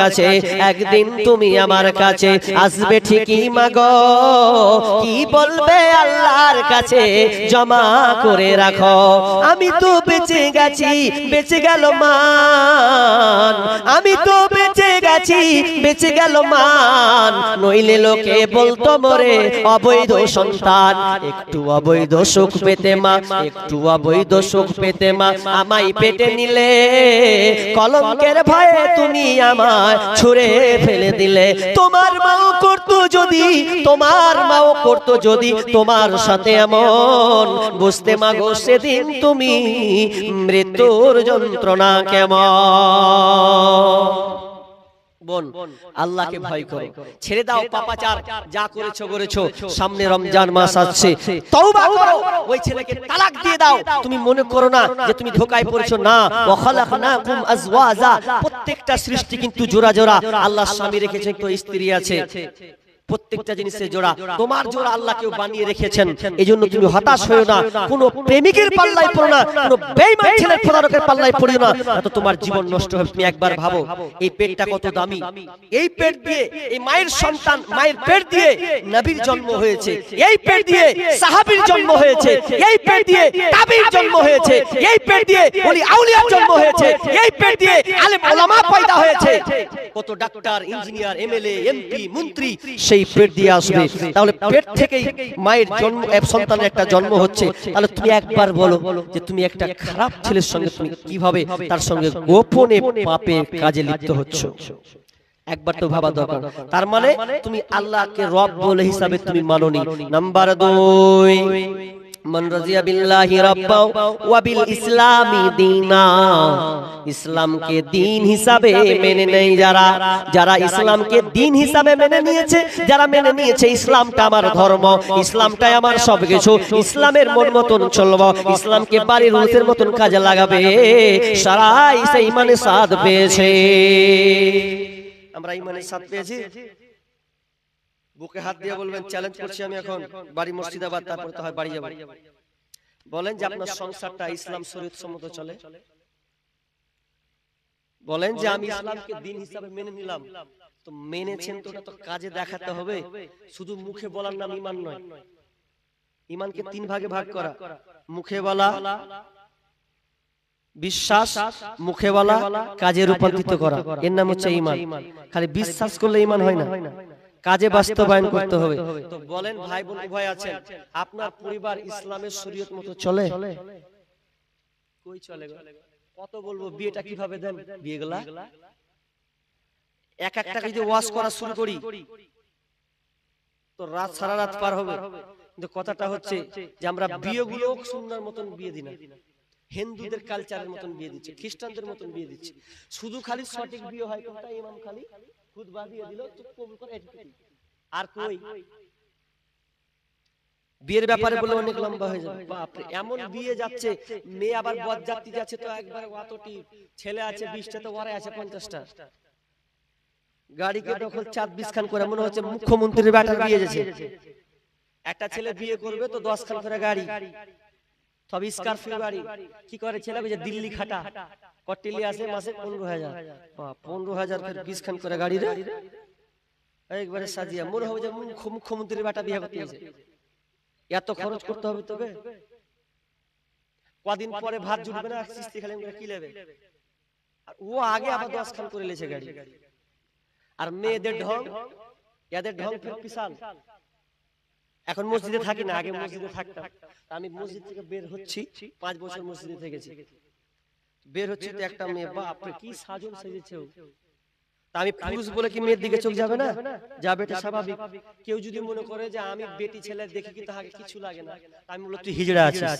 কাছে একদিন তুমি আমার কাছে আসবে ঠিকই মাগো। কি বলবে আল্লাহর কাছে? জমা করে রাখো। আমি তো বেঁচে গেছি বেঁচে গেল মান। আমি তো বেঁচে গেছি বেঁচে গেল মান। নইলে লোকে বলতো মরে অবৈধ সন্তান। একটু অবৈধ সুখ পেতে মা একটু অবৈধ সুখ পেতে মা। আমায় পেটে নিলে কলঙ্কের ভয়ে তুমি আমায় ছুঁড়ে ফেলে দিলে। তোমার মাও করতো যদি, তোমার মাও করতো যদি, তোমার সাথে এমন। বুঝতে মাগো সেদিন তুমি মৃত্যুর যন্ত্রণা কেমন? বোন আল্লাহকে ভয় করো। ছেড়ে দাও পাপাচার যা করেছ করেছ সামনে রমজান মাস আসছে। তওবা করো। ওই ছেলেকে তালাক দিয়ে দাও। তুমি মনে করো না যে তুমি ধোকায় পড়েছো। না ওয়া খালাকনাকুম আজওয়াজা। প্রত্যেকটা সৃষ্টি কিন্তু জোড়া জোড়া আল্লাহ স্বামী রেখেছেন তো স্ত্রী আছে। প্রত্যেকটা জিনিসের জোড়া। তোমার জোড়া আল্লাহ কেউ বানিয়ে রেখেছেন। এই জন্য তুমি হতাশ হয়েও না। কোনো প্রেমিকের পাল্লায় পড়ো না। কোনো বেঈমান ছেলের প্রতারকের পাল্লায় পড়ো না। এত তোমার জীবন নষ্ট হবে তুমি একবার ভাবো এই পেটটা কত দামি। এই পেট দিয়ে এই মায়ের সন্তান মায়ের পেট দিয়ে নবীর জন্ম হয়েছে। এই পেট দিয়ে সাহাবীর জন্ম হয়েছে। এই পেট দিয়ে তাবির জন্ম হয়েছে। এই পেট দিয়ে ওলি আউলিয়ার জন্ম হয়েছে। এই পেট দিয়ে আলেম ওলামা পয়দা হয়েছে কত ডাক্তার ইঞ্জিনিয়ার এমএলএ এমপি মন্ত্রী সেই পেট দিয়ে আসবে। তাহলে পেট থেকেই মায়ের জন্ম এক সন্তানের একটা জন্ম হচ্ছে। তাহলে তুমি একবার বলো যে তুমি একটা খারাপ ছেলের সঙ্গে তুমি কীভাবে তার সঙ্গে গোপনে পাপে কাজে লিপ্ত হচ্ছ। একবার তো ভাবা দরকার। তার মানে তুমি আল্লাহকে রব বলে হিসাবে তুমি মাননি। নাম্বার দুই। মান রাজিয়া বিল্লাহি রাব্বাও ওয়া বিল ইসলামি দীনা। ইসলামকে দিন হিসাবে মেনে নেই যারা। যারা। ইসলামকে দিন হিসাবে মেনে নিয়েছে যারা মেনে নিয়েছে ইসলামটা আমার ধর্ম ইসলামটাই আমার সবকিছু ইসলামের মন মতন চলবো ইসলামকে বাড়ির রুলসের মতন কাজে লাগাবে সারাই সেই ইমানে সাথ পেয়েছে। আমরা ইমানের সাথ পেয়েছি? বুকে হাত দিয়ে বলবেন চ্যালেঞ্জ করছি আমি এখন। বাড়ি মুর্শিদাবাদ তারপর তো হয় বাড়ি যাব। বলেন যে আপনার সংসারটা ইসলাম শরীয়ত সম্মত চলে? বলেন যে আমি ইসলামকে দিন হিসাবে মেনে নিলাম। তো মেনেছেন তো ওটা তো কাজে দেখাতে হবে। শুধু মুখে বলার নাম ইমান নয়। ইমানকে তিন ভাগে ভাগ করা। মুখে বলা বিশ্বাস মুখে বলা কাজে রূপান্তরিত করা। এর নাম হচ্ছে ইমান। খালি বিশ্বাস করলে ইমান হয় না। কাজে বাস্তবায়ন করতে হবে। তো বলেন ভাই বোন উভয় আছেন। আপনার পরিবার ইসলামের শরীয়ত মতো চলে? কই চলে কত বলব বিয়েটা কীভাবে দেন? বিয়েগুলা এক একটা যদি ওয়াশ করা শুরু করি তো রাত সারা রাত পার হবে। কিন্তু কথাটা হচ্ছে যে আমরা বিয়েগুলো সুন্দর মতন বিয়ে দিই না হিন্দুদের কালচারের মতন বিয়ে দিচ্ছে খ্রিস্টানদের মতন বিয়ে দিচ্ছে। শুধু খালি সঠিক বিয়ে হয় কোনটা ইমাম খালি? খুতবা দিয়ে দিল চুপ কবুল করে এটুকুই। আর কই বিয়ের ব্যাপারে বলে অনেক লম্বা হয়ে যাবে। বাপরে এমন বিয়ে যাচ্ছে মেয়ে আবার বরযাত্রী যাচ্ছে তো একবার অতটি ছেলে আছে বিশটা তো ওরাই আছে পঞ্চাশটা। গাড়িকে দখল চাঁদ বিশ খান করে মনে হচ্ছে মুখ্যমন্ত্রীর ব্যাটার বিয়ে যাচ্ছে একটা ছেলে বিয়ে করবে তো দশ খান করে গাড়ি। সব কি করে ছেলে যে দিল্লি খাটা? কটিলি আসে মাসে পনেরো হাজার। পনেরো হাজার। বিশ খান করে গাড়ি রে? একবারে সাজিয়া মনে হবে যে বেটা বিয়ে করতে এত খরচ করতে হবে তোকে। কদিন পরে ভাত জুটবে না? কিস্তি খালি করে কি নেবে? আর ও আগে আবার দশ খান করে লেছে গাড়ি। আর মেয়েদের ঢং? এদের ঢং ফের বিশাল। এখন মসজিদে থাকি না আগে মসজিদে থাকতাম। আমি মসজিদ থেকে বের হচ্ছি পাঁচ বছর মসজিদে থেকেছি। বের হচ্ছে তো একটা মেয়ে বাপরে কি সাজন সেজেছে আমি পুরুষ বলে কি মেয়ের দিকে চোখ যাবে না? যাবে এটা স্বাভাবিক। কেউ যদি মনে করে যে আমি বেটি ছেলে দেখি কি তাহাকে কিছু লাগে না। আমি বলল তুই হিজড়া আছিস।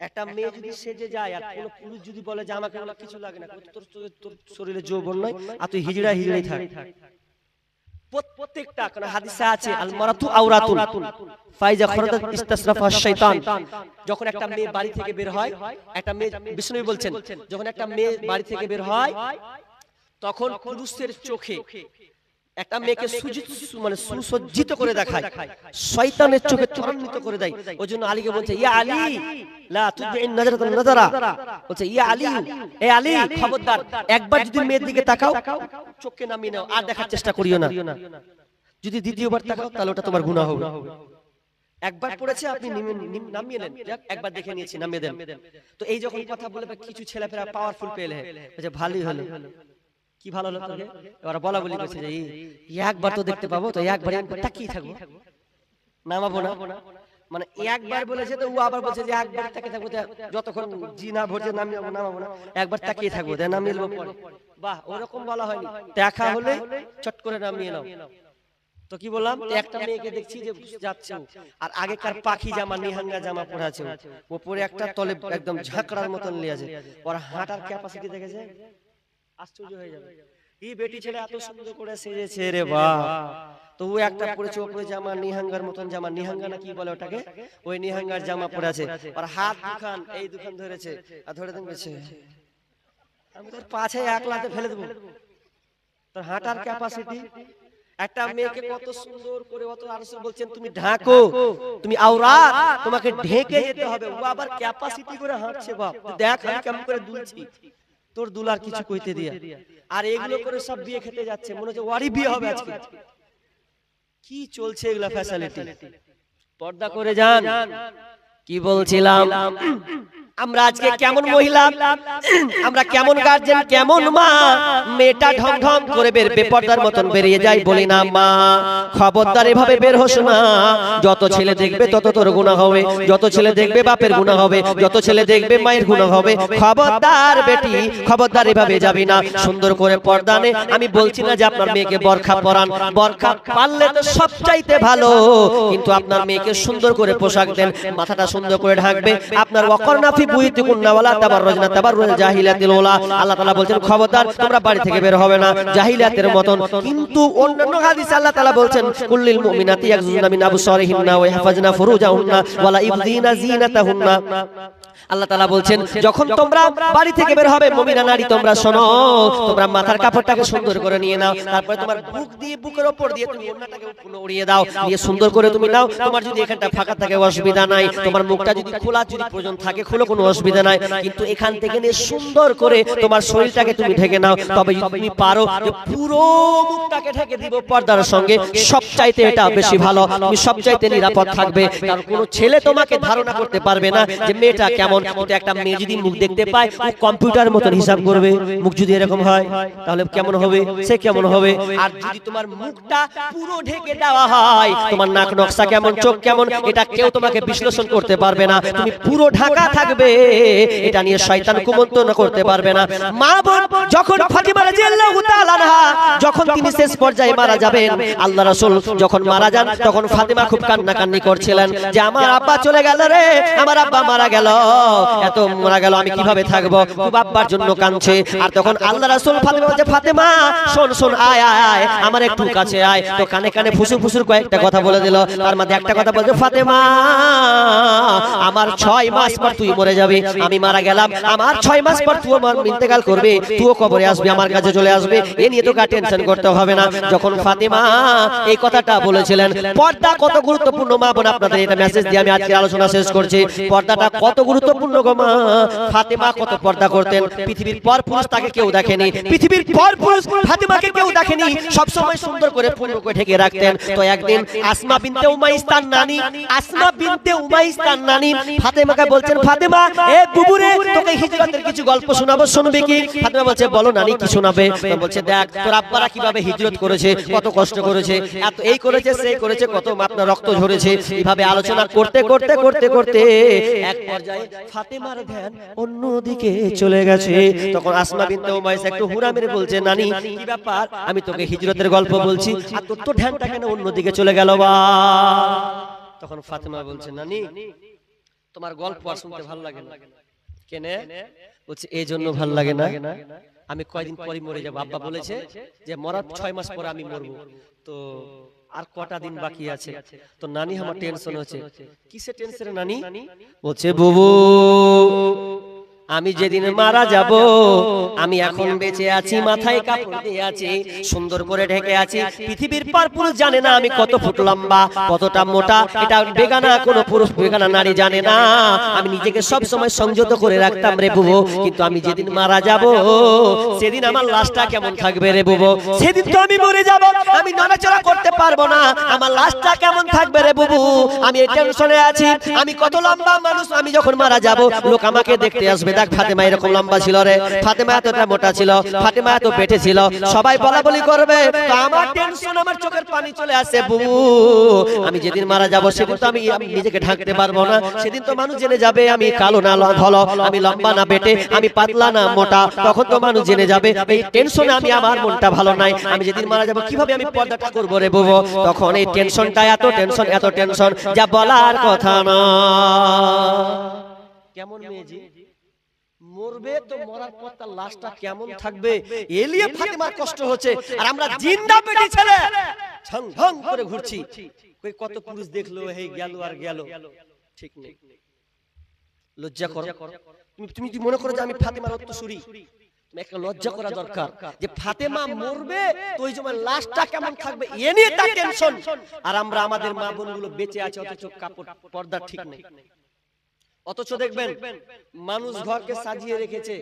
একটা মেয়ে যদি সেজে যায় আর কোনো পুরুষ যদি বলে যে আমাকে বলে কিছু লাগে না তোর তোর- তোর শরীরে যৌবন নয় আর তুই হিজড়া হিজড়াই থাক প্রত্যেকটা কারণ হাদিসে আছে আল মারাতু আওরাতুন। ফাইজা ইস্তাসরাফা শাইতান যখন একটা মেয়ে বাড়ি থেকে বের হয় একটা মেয়ে বিষ্ণু বলছেন যখন একটা মেয়ে বাড়ি থেকে বের হয় তখন পুরুষের চোখে একটা মেয়েকে সুজিত মানে সুসজ্জিত করে দেখায়। শয়তানের চোখে ত্বরান্বিত করে দেয়। ওই জন্য আলীকে বলছে ইয়া আলী লা তুদিন নজরাতান নজরা। বলছে ইয়া আলী এ আলী খবরদার একবার যদি মেয়ের দিকে তাকাও চোখকে নামিয়ে নাও আর দেখার চেষ্টা করিও না। যদি দ্বিতীয়বার তাকাও তাহলে ওটা তোমার গুনাহ হবে। একবার পড়েছে আপনি নামিয়ে নেন। একবার দেখে নিয়েছি নামিয়ে দেন। তো এই যখন কথা বলে কিছু ছেলেপেরা পাওয়ারফুল পেলে বলছে ভালোই হলো। কি ভালো হলো তোকে? এবার বলা বলি করছে যে একবার তো দেখতে পাবো তো একবার তাকিয়ে থাকব? নামাবো না? মানে একবার বলেছে তো ও আবার বলছে যে একবার তাকিয়ে থাকব যতক্ষণ জি না ভরছে নামিয়ে নামাবো না একবার তাকিয়ে থাকব নামিয়ে নেব পরে। বাহ ওরকম বলা হয়নি। দেখা হলে চট করে নামিয়ে নাও। তো কি বললাম? একটা মেয়েকে দেখছি যে যাচ্ছে আর আগেকার পাখি জামা নিহাঙ্গা জামা পরে আছে ও। ও। পরে একটা তলে একদম ঝাঁকড়ার মতন নিয়ে আছে। ওর হাঁটার ক্যাপাসিটি দেখেছে? আশ্চর্য হয়ে যাবে। এই বেটি ছেলে এত সুন্দর করে সেজেছে রে বাহ তো ও একটা পরেছে ওপরে জামা নিহাঙ্গার মতন জামা নিহাঙ্গা না কি বলে ওটাকে? ওই নিহাঙ্গার জামা পরে আছে। আর হাত দুখান এই দুখান ধরেছে। আর ধরে বলছে আমি তোর পাছে এক লাতে ফেলে দেবো। তোর হাঁটার ক্যাপাসিটি একটা মেয়েকে কত সুন্দর করে অত আরসে বলছেন তুমি ঢাকো তুমি আওরাত তোমাকে ঢেকে যেতে হবে। ও আবার ক্যাপাসিটি করে হাঁটছে বাপ। দেখ আমি কেমন করে দুলছি। তোর দুলার কিছু কইতে দিয়া। আর এগুলো করে সব বিয়ে খেতে যাচ্ছে। মনে হচ্ছে ওয়ারই বিয়ে হবে আজকে। কি চলছে এগুলা ফ্যাসিলিটি পর্দা করে যান। কি বলছিলাম? আমরা আজকে কেমন মহিলা? আমরা কেমন গার্জেন কেমন মা? মেয়েটা ঢং ঢং করে বের বেপর্দার মতন বেরিয়ে যায় বলি না মা। খবরদার এভাবে বের হোস না। যত ছেলে দেখবে তত তোর গুণা হবে। যত ছেলে দেখবে বাপের গুণা হবে। যত ছেলে দেখবে মায়ের গুণা হবে। খবরদার বেটি খবরদার এভাবে যাবি না। সুন্দর করে পর্দা নে আমি বলছি না যে আপনার মেয়েকে বরখা পরান। বরখা পারলে তো সব চাইতে ভালো। কিন্তু আপনার মেয়েকে সুন্দর করে পোশাক দেন মাথাটা সুন্দর করে ঢাকবে আপনার ওয়াকরনাফি বুইতি কুন্নাওয়ালা তাবাররুজনা তাবাররুল জাহিলাতিল ওলা। আল্লাহ তাআলা বলছেন, খবরদার, তোমরা বাড়ি থেকে বের হবে না জাহিলিয়াতের মতন। কিন্তু অন্যান্য হাদিসে আল্লাহ তাআলা বলছেন কুল্লিল মুমিনাতি ইয়াগযুনা মিন আবসারিহিন্না ওয়া ইয়াহফাজনা ফুরুজাহুন্না ওয়ালা ইবদিনা জিনাতাহুন্না আল্লাহ তাআলা বলছেন যখন তোমরা বাড়ি থেকে বের হবে মুমিনা নারী তোমরা শোনো তোমরা মাথার কাপড়টাকে সুন্দর করে নিয়ে নাও তারপরে তোমার বুক দিয়ে বুকের উপর দিয়ে তুমি ওড়নাটাকে উড়িয়ে দাও দিয়ে সুন্দর করে তুমি নাও তোমার যদি এখানটা ফাঁকা থাকে অসুবিধা নাই তোমার মুখটা যদি খোলা যদি প্রয়োজন থাকে খোলো কোনো অসুবিধা নাই কিন্তু এখান থেকে নিয়ে সুন্দর করে তোমার শরীরটাকে তুমি ঢেকে নাও তবে যদি তুমি পারো যে পুরো মুখটাকে ঢেকে দিব পর্দার সঙ্গে সবচাইতে এটা বেশি ভালো তুমি সবচাইতে নিরাপদ থাকবে কারণ কোনো ছেলে তোমাকে ধারণা করতে পারবে না যে মেয়েটা কেমন? কিন্তু একটা মেয়ে যদি মুখ দেখতে পায় ও কম্পিউটার মতন হিসাব করবে মুখ যদি এরকম হয় তাহলে কেমন হবে? সে কেমন হবে? আর যদি তোমার মুখটা পুরো ঢেকে দেওয়া হয় তোমার নাক নকশা কেমন চোখ কেমন এটা কেউ তোমাকে বিশ্লেষণ করতে পারবে না। তুমি পুরো ঢাকা থাকবে এটা নিয়ে শয়তান কুমন্ত্রণ করতে পারবে না। মা বোন যখন ফাতিমা রাদিয়াল্লাহু তাআলা যখন তিনি শেষ পর্যায়ে মারা যাবেন আল্লাহ রাসূল যখন মারা যান তখন ফাতিমা খুব কান্নাকান্নি করছিলেন যে আমার আব্বা চলে গেল রে আমার আব্বা মারা গেল। এত মারা গেল আমি কীভাবে থাকব? খুব আব্বার জন্য কাঁদছে। আর তখন আল্লাহ রাসূল ফাতিমা বলছে ফাতিমা শোন শোন আয় আয় আয় আমার একটু কাছে আয়। তো কানে কানে ফুসুর ফুসুর কয়েকটা কথা বলে দিল। তার মধ্যে একটা কথা বলছে ফাতেমা আমার ছয় মাস পর তুই মরে যাবি আমি মারা গেলাম। আমার ছয় মাস পর তুই আমার ইন্তেকাল করবে তুইও কবরে আসবি আমার কাছে চলে আসবে এ নিয়ে তোকে টেনশন করতে হবে না। যখন ফাতেমা এই কথাটা বলেছিলেন, পর্দা কত গুরুত্বপূর্ণ মা বোন, আপনাদের এটা মেসেজ দিয়ে আমি আজকে আলোচনা শেষ করছি। পর্দাটা কত গুরুত্বপূর্ণ গো মা। ফাতেমা কত পর্দা করতেন, পৃথিবীর পর পুরুষ তাকে কেউ দেখেনি, পৃথিবীর পর পুরুষ ফাতেমাকে কেউ দেখেনি সব সময় সুন্দর করে ফুল করে ঢেকে রাখতেন। তো একদিন আসমা বিনতে উমাইস তার নানি, আসমা বিনতে উমাইস তার নানি ফাতেমাকে বলছেন, ফাতেমা, এ বুবুরে তোকে হিজরতের কিছু গল্প শোনাবো, শুনবি কি? ফাতেমা বলছে, বলো নানি, কি শোনাবে? তো বলছে, দেখ, তোর আব্বারা কীভাবে হিজরত করেছে কত কষ্ট করেছে এত এই করেছে সেই করেছে কত আপনার রক্ত ঝরেছে এইভাবে আলোচনা করতে করতে করতে করতে এক পর্যায়ে ফাতেমার ধ্যান অন্যদিকে চলে গেছে। তখন আসমা বিনতে উমাইস একটু হুরা মেরে বলছে নানি কি ব্যাপার? আমি তোকে হিজরতের গল্প বলছি আর তোর তো ধ্যানটা কেন অন্যদিকে চলে গেল? বা তখন ফাতেমা বলছে নানি তোমার গল্প আর শুনতে ভালো লাগে না। কেনে বলছে এই জন্য ভালো লাগে না। আমি কয়দিন পরে মরে যাব। আব্বা বলেছে যে মরার ছয় মাস পরে আমি মরবো। তো আর কটা দিন বাকি আছে? তো নানি আমার টেনশন হচ্ছে কিসে টেনশন নানি? বলছে বুবু! আমি যেদিন মারা যাব আমি এখন বেঁচে আছি মাথায় কাপড় দিয়ে আছি সুন্দর করে ঢেকে আছি পৃথিবীর পার পুরুষ জানে না আমি কত ফুট লম্বা কতটা মোটা এটা বেগানা কোনো পুরুষ বেগানা নারী জানে না আমি নিজেকে সব সময় সংযত করে রাখতাম রে বুবু কিন্তু আমি যেদিন মারা যাব সেদিন আমার লাশটা কেমন থাকবে রে বুবু? সেদিন তো আমি মরে যাব আমি নড়াচড়া করতে পারব না আমার লাশটা কেমন থাকবে রে বুবু? আমি এই টেনশনে আছি আমি কত লম্বা মানুষ আমি যখন মারা যাব লোক আমাকে দেখতে আসবে দেখ, ফাতেমা এরকম লম্বা ছিল রে। ফাতেমা এতটা মোটা ছিল, ফাতেমা এত পেটে ছিল। সবাই বলা বলি করবে আমার টেনশন আমার চোখের পানি চলে আসে বুবু। আমি যেদিন মারা যাব, সেদিন তো আমি নিজেকে ঢাকতে পারব না। সেদিন তো মানুষ জেনে যাবে, আমি কালো না ধলো, আমি লম্বা না, বেটে, আমি পাতলা না, মোটা। তখন তো মানুষ জেনে যাবে, এই টেনশনে আমি, আমার মনটা ভালো নাই। আমি যেদিন মারা যাব, কীভাবে আমি পর্দাটা করব রে, বুবু? তখন এই টেনশনটা এত টেনশন এত টেনশন যা বলার কথা না। কেমন মেয়েজি মরবে তো মরার পর তার লাশটা কেমন থাকবে? এলিয়ে ফাতেমার কষ্ট হচ্ছে। আর আমরা জিন্দা পেটি ছেলে। ঝং ঝং করে ঘুরছি। কই কত পুরুষ দেখল হে গেল আর গেল। ঠিক নেই। লজ্জা করো। তুমি তুমি কি মনে করো যে আমি ফাতেমার উত্তরসূরি তুমি একটা লজ্জা করা দরকার। যে ফাতেমা মরবে তো ওই সময় লাশটা কেমন থাকবে? এ নিয়ে তার টেনশন আর আমরা আমাদের মা বোনগুলো বেঁচে আছে অথচ কাপড় পর্দা ঠিক নেই। অথচ দেখবেন মানুষ ঘরকে সাজিয়ে রেখেছে।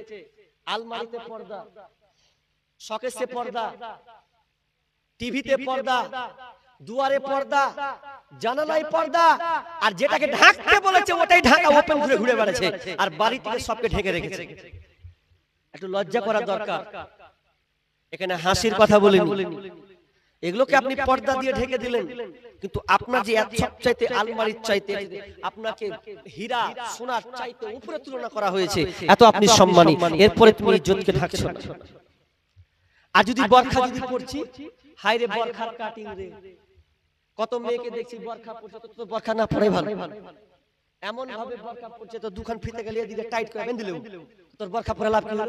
আলমারিতে পর্দা শকেসে পর্দা টিভিতে পর্দা দুয়ারে পর্দা জানালায় পর্দা আর যেটাকে ঢাকতে বলেছে ওটাই ঢাকা ওপেন ঘুরে ঘুরে বেড়াচ্ছে। আর বাড়ি থেকে সবকে ঢেকে রেখেছে। একটু লজ্জা করা দরকার। এখানে হাসির কথা বলিনি। এগুলোকে আপনি পর্দা দিয়ে ঢেকে দিলেন। কিন্তু আপনার যে সবচাইতে আলমারির চাইতে আপনাকে হীরা সোনার চাইতে উপরে তুলনা করা হয়েছে। এত আপনি সম্মানী। এরপরে তুমি ইজ্জতকে ঢাকছো। না আর যদি বরখা যদি পড়ছি হাইরে বরখার কাটিং রে। কত মেয়েকে দেখছি বরখা পড়ছে তো বরখা না পড়ে ভালো। এমন ভাবে বরখা পড়ছে তো দুখান ফিতে গেলে এদিকে টাইট করে বেঁধে তোর বরখা পরে লাভ কি হলো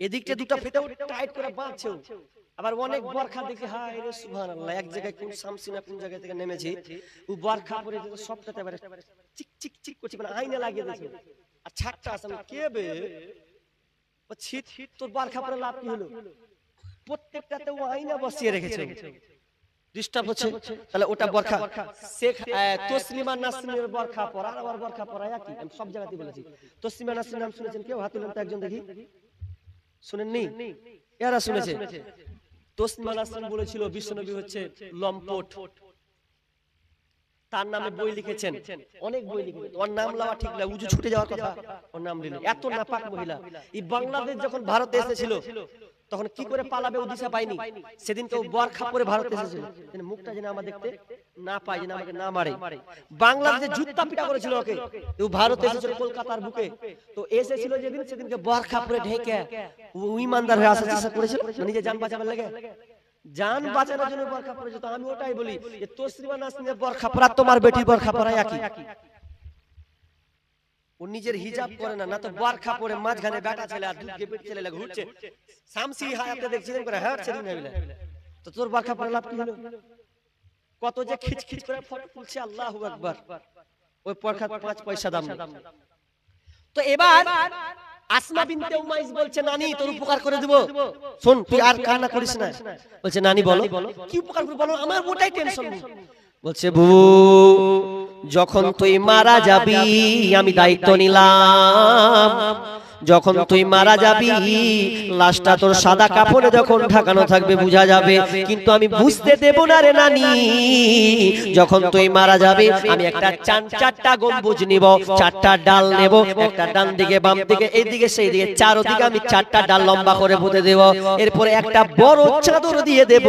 এদিকটা দুটো ফিতে টাইট করে বাঁধছেও আবার অনেক বরখা দেখি হায় রে সুবহানাল্লাহ এক জায়গায় কোন কোন জায়গা থেকে নেমেছি ও বরখা পরে সবটাতে এবারে চিক চিক চিক করছে মানে আয়না লাগিয়ে দিয়েছে। আর ছাটটা আছে আমি, কে বে? ও ছিট তোর বরখা পরে লাভ কি হলো? প্রত্যেকটাতে ও আয়না বসিয়ে রেখেছে। ডিস্টার্ব হচ্ছে। তাহলে ওটা বরখা। শেখ তসলিমা নাসরিনের বরখা পরা আর আমার বরখা পরা একই। আমি সব জায়গাতেই বলেছি। তসলিমা নাসরিন নাম শুনেছেন কেউ? হাতে তো একজন দেখি? শুনেননি? এরা শুনেছে। তসলিমা নাসরিন বলেছিল বিশ্বনবী হচ্ছে লম্পট। তার নামে বই লিখেছেন। অনেক বই লিখেছেন। ওর নাম লাওয়া ঠিক না উজু ছুটে যাওয়ার কথা। ওর নাম লিখলেন এত নাপাক মহিলা। এই বাংলাদেশ যখন ভারতে এসেছিল তখন কি করে পালাবে ও দিশা পাইনি সেদিন কেউ বরখা পরে ভারতে এসেছিল। মুখটা যেন আমার দেখতে না পাই যেন আমাকে না মারে। বাংলাদেশে জুত্তা পিটা করেছিল ওকে ও ভারতে এসেছিল কলকাতার বুকে। তো এসেছিল যেদিন সেদিনকে বরখা পরে ঢেকে। ও ইমানদার হয়ে আসার চেষ্টা করেছিল। নিজে জান বাঁচাবার লেগে। জান বাঁচানোর জন্য বরখা পরেছে তো আমি ওটাই বলি যে তসরিমা নাসরিনের বরখা পরা তোমার বেটির বরখা পরা একই। ও নিজের হিজাব করে না না তো বরখা পরে মাঝখানে বেটা ছেলে আর দুধকে পেট ছেলে লাগে ঘুরছে। শামসি হায়াতে দেখছিলেন করে হ্যাঁ নেবে তো তোর বরখা পরে লাভ কি হলো? কত যে খিচ খিচ করে ফটো তুলছে আল্লাহু আকবার। ওই বরখা পাঁচ পয়সা দাম। তো এবার আসমা বিনতে উমাইস বলছে নানি তোর উপকার করে দেব। শোন তুই আর কান্না করিস না। বলছে নানি বলো। কি উপকার করব বলো? আমার ওটাই টেনশন বলছে বুবু যখন তুই মারা যাবি আমি দায়িত্ব নিলাম। যখন তুই মারা যাবি লাশটা তোর সাদা কাপড়ে যখন ঢাকানো থাকবে বোঝা যাবে। কিন্তু আমি বুঝতে দেব না রে নানি যখন তুই মারা যাবি আমি একটা চান চারটা গম্বুজ নিব চারটা ডাল নেব একটা ডান দিকে বাম দিকে এই দিকে সেই দিকে চারদিকে আমি চারটা ডাল লম্বা করে পুঁতে দেব এরপরে একটা বড় চাদর দিয়ে দেব।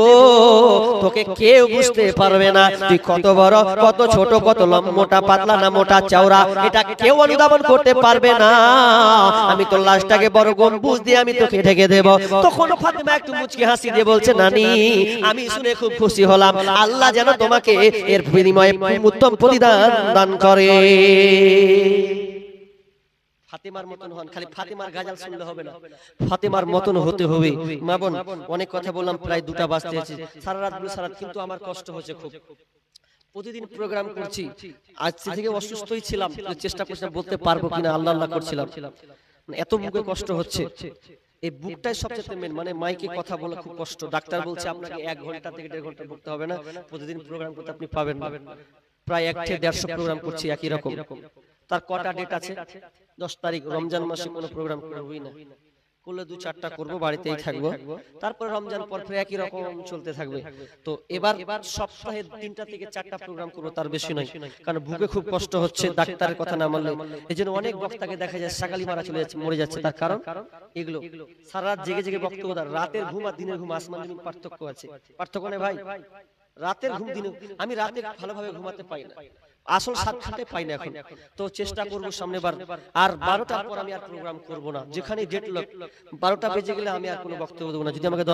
তোকে কেউ বুঝতে পারবে না তুই কত বড় কত ছোট কত লম্বা মোটা পাতলা না মোটা চওড়া এটা কেউ অনুধাবন করতে পারবে না আমি তোর লাশটাকে বড় গম্বুজ দিয়ে আমি তোকে ঢেকে দেব। তখন ফাতেমা একটু মুচকি হাসি দিয়ে বলছে, নানি, আমি শুনে খুব খুশি হলাম। আল্লাহ যেন তোমাকে এর বিনিময়ে উত্তম প্রতিদান দান করে। প্রতিদিন প্রোগ্রাম করছি। আজ থেকে অসুস্থই ছিলাম। চেষ্টা করছিলাম বলতে পারব কিনা, আল্লাহ আল্লাহ করছিলাম। এত বুকে কষ্ট হচ্ছে। এই বুকটাই সবচেয়ে মেন মানে মাইকে কথা বলা খুব কষ্ট। ডাক্তার বলছে আপনাকে এক ঘণ্টা থেকে দেড় ঘণ্টা বলতে হবে না। প্রতিদিন প্রোগ্রাম করতে আপনি পাবেন না। প্রায় এক থেকে দেড়শো প্রোগ্রাম করছি একই রকম। তার কটা ডেট আছে? দশ তারিখ রমজান মাসে কোনো প্রোগ্রাম করা হই না। করলে দু চারটা করব বাড়িতেই থাকব। তারপর রমজান পর ফিরে একই রকম চলতে থাকবে। তো এবার এবার সপ্তাহে তিনটা থেকে চারটা প্রোগ্রাম করব তার বেশি নয়। কারণ বুকে খুব কষ্ট হচ্ছে ডাক্তারের কথা না মানলে। এই জন্য অনেক বক্তাকে দেখা যায় সাকালি মারা চলে যাচ্ছে। মরে যাচ্ছে। তার কারণ এগুলো সারা রাত জেগে জেগে বক্তব্য রাতের ঘুম আর দিনের ঘুম আসমান জমিন পার্থক্য আছে। পার্থক্য নেই ভাই রাতের ঘুম দিনে আমি রাতে ভালোভাবে ঘুমাতে পাই না। আসল সাত খাতে পাই না এখন। তো চেষ্টা করব সামনে বার। আর বারোটার পর আমি আর প্রোগ্রাম করব না। যেখানে ডেট বারোটা বেজে গেলে আমি আর কোনো বক্তব্য দেবো না। যদি আমাকে দশ